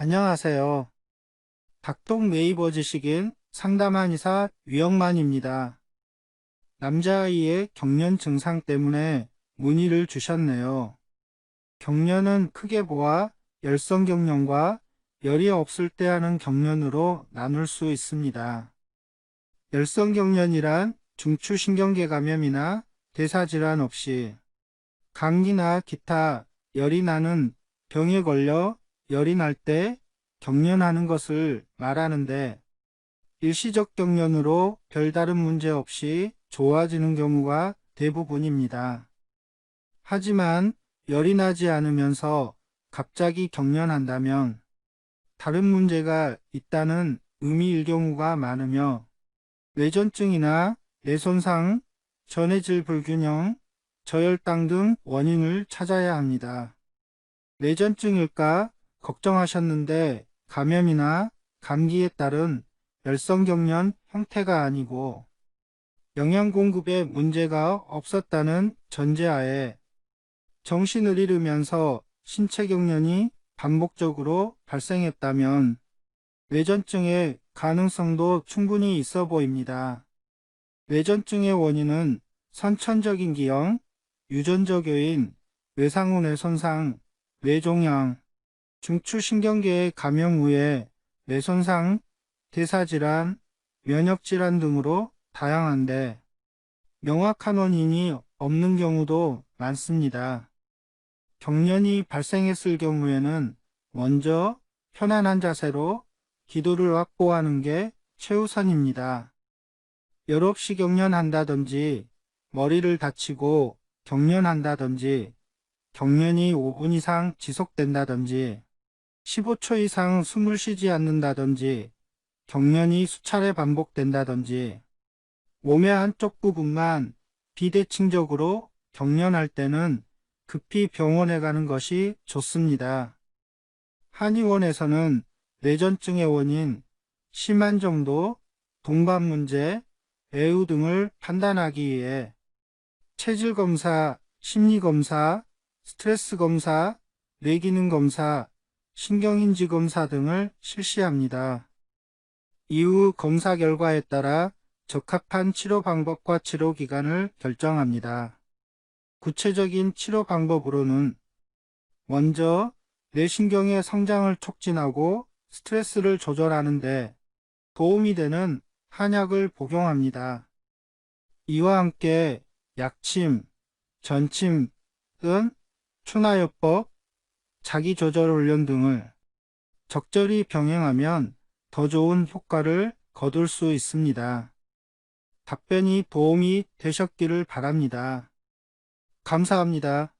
안녕하세요. 닥통 네이버 지식인 상담한의사 유영만입니다. 남자아이의 경련 증상 때문에 문의를 주셨네요. 경련은 크게 보아 열성 경련과 열이 없을 때 하는 경련으로 나눌 수 있습니다. 열성 경련이란 중추신경계 감염이나 대사질환 없이 감기나 기타 열이 나는 병에 걸려 열이 날 때 경련하는 것을 말하는데 일시적 경련으로 별다른 문제 없이 좋아지는 경우가 대부분입니다. 하지만 열이 나지 않으면서 갑자기 경련한다면 다른 문제가 있다는 의미일 경우가 많으며 뇌전증이나 뇌손상, 전해질 불균형, 저혈당 등 원인을 찾아야 합니다. 뇌전증일까 걱정하셨는데 감염이나 감기에 따른 열성경련 형태가 아니고 영양 공급에 문제가 없었다는 전제하에 정신을 잃으면서 신체 경련이 반복적으로 발생했다면 뇌전증의 가능성도 충분히 있어 보입니다. 뇌전증의 원인은 선천적인 기형, 유전적 요인, 뇌상후 뇌손상, 뇌종양, 중추신경계의 감염 후에 뇌손상, 대사질환, 면역질환 등으로 다양한데 명확한 원인이 없는 경우도 많습니다. 경련이 발생했을 경우에는 먼저 편안한 자세로 기도를 확보하는 게 최우선입니다. 열없이 경련한다든지 머리를 다치고 경련한다든지 경련이 5분 이상 지속된다든지 15초 이상 숨을 쉬지 않는다든지 경련이 수차례 반복된다든지 몸의 한쪽 부분만 비대칭적으로 경련할 때는 급히 병원에 가는 것이 좋습니다. 한의원에서는 뇌전증의 원인, 심한 정도, 동반 문제, 애우 등을 판단하기 위해 체질 검사, 심리 검사, 스트레스 검사, 뇌기능 검사, 신경인지 검사 등을 실시합니다. 이후 검사 결과에 따라 적합한 치료 방법과 치료 기간을 결정합니다. 구체적인 치료 방법으로는 먼저 뇌신경의 성장을 촉진하고 스트레스를 조절하는데 도움이 되는 한약을 복용합니다. 이와 함께 약침, 전침 은 추나요법, 자기조절 훈련 등을 적절히 병행하면 더 좋은 효과를 거둘 수 있습니다. 답변이 도움이 되셨기를 바랍니다. 감사합니다.